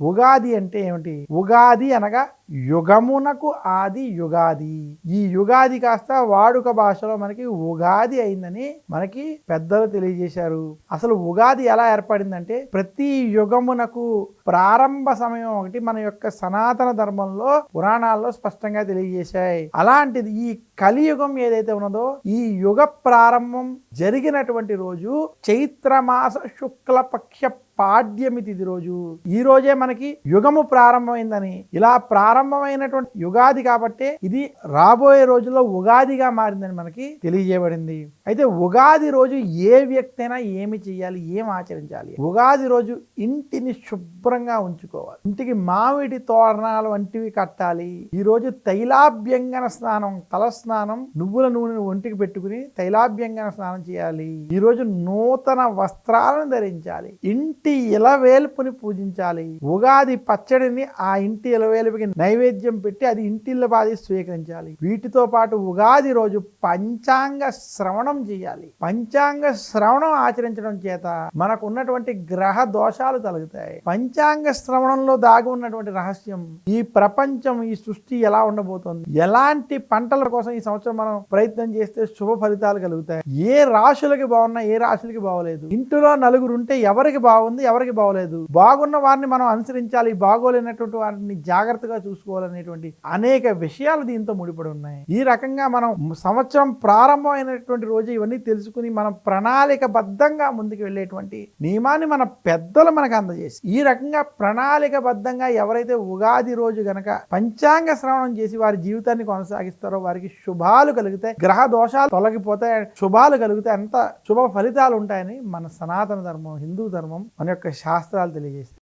ఉగాది అంటే ఏమిటి? ఉగాది అనగా యుగమునకు ఆది యుగాది. ఈ యుగాది కాస్త వాడుక భాషలో మనకి ఉగాది అయిందని మనకి పెద్దలు తెలియజేశారు. అసలు ఉగాది ఎలా ఏర్పడిందంటే ప్రతి యుగమునకు ప్రారంభ సమయం ఒకటి మన యొక్క సనాతన ధర్మంలో పురాణాల్లో స్పష్టంగా తెలియజేశాయి. అలాంటిది ఈ కలియుగం ఏదైతే ఉన్నదో ఈ యుగ ప్రారంభం జరిగినటువంటి రోజు చైత్రమాస శుక్లపక్ష పాడ్యమి తిథి రోజు. ఈ రోజే మనకి యుగము ప్రారంభమైందని ఇలా ప్రారంభమైనటువంటి యుగాది కాబట్టి ఇది రాబోయే రోజుల్లో ఉగాదిగా మారిందని మనకి తెలియజేయబడింది. అయితే ఉగాది రోజు ఏ వ్యక్తి అయినా ఏమి చేయాలి ఏం ఆచరించాలి? ఉగాది రోజు ఇంటిని శుభ్రంగా ఉంచుకోవాలి. ఇంటికి మామిడి తోరణాలు వంటివి కట్టాలి. ఈరోజు తైలాభ్యంగన స్నానం తల స్నానం నువ్వుల నూనెను ఒంటికి పెట్టుకుని తైలాభ్యంగన స్నానం చేయాలి. ఈరోజు నూతన వస్త్రాలను ధరించాలి. ఇంటి ఇలవేల్పుని పూజించాలి. ఉగాది పచ్చడిని ఆ ఇంటి ఇలవేలుపుకి నైవేద్యం పెట్టి అది ఇంటిల్ల బాధి స్వీకరించాలి. వీటితో పాటు ఉగాది రోజు పంచాంగ శ్రవణం చేయాలి. పంచాంగ శ్రవణం ఆచరించడం చేత మనకు ఉన్నటువంటి గ్రహ దోషాలు తొలగుతాయి పంచాంగ శ్రవణంలో దాగి ఉన్నటువంటి రహస్యం ఈ ప్రపంచం ఈ సృష్టి ఎలా ఉండబోతోంది? ఎలాంటి పంటల కోసం ఈ సంవత్సరం మనం ప్రయత్నం చేస్తే శుభ ఫలితాలు కలుగుతాయి? ఏ రాశులకి బాగున్నా ఏ రాశులకి బాగోలేదు? ఇంటిలో నలుగురు ఉంటే ఎవరికి బాగుంది ఎవరికి బాగోలేదు? బాగున్న వారిని మనం అనుసరించాలి బాగోలేనటువంటి వారిని జాగ్రత్తగా చూసుకోవాలనేటువంటి అనేక విషయాలు దీంతో ముడిపడి ఉన్నాయి. ఈ రకంగా మనం సంవత్సరం ప్రారంభమైనటువంటి రోజు ఇవన్నీ తెలుసుకుని మనం ప్రణాళికబద్ధంగా ముందుకు వెళ్ళేటువంటి నియమాన్ని మన పెద్దలు మనకు అందజేసి ఈ రకంగా ప్రణాళికబద్ధంగా ఎవరైతే ఉగాది రోజు గనక పంచాంగ శ్రవణం చేసి వారి జీవితాన్ని కొనసాగిస్తారో వారికి శుభాలు కలిగితే గ్రహ దోషాలు తొలగిపోతాయి శుభాలు కలిగితే అంత శుభ ఫలితాలు ఉంటాయని మన సనాతన ధర్మం హిందూ ధర్మం మన యొక్క శాస్త్రాలు తెలియజేస్తాయి.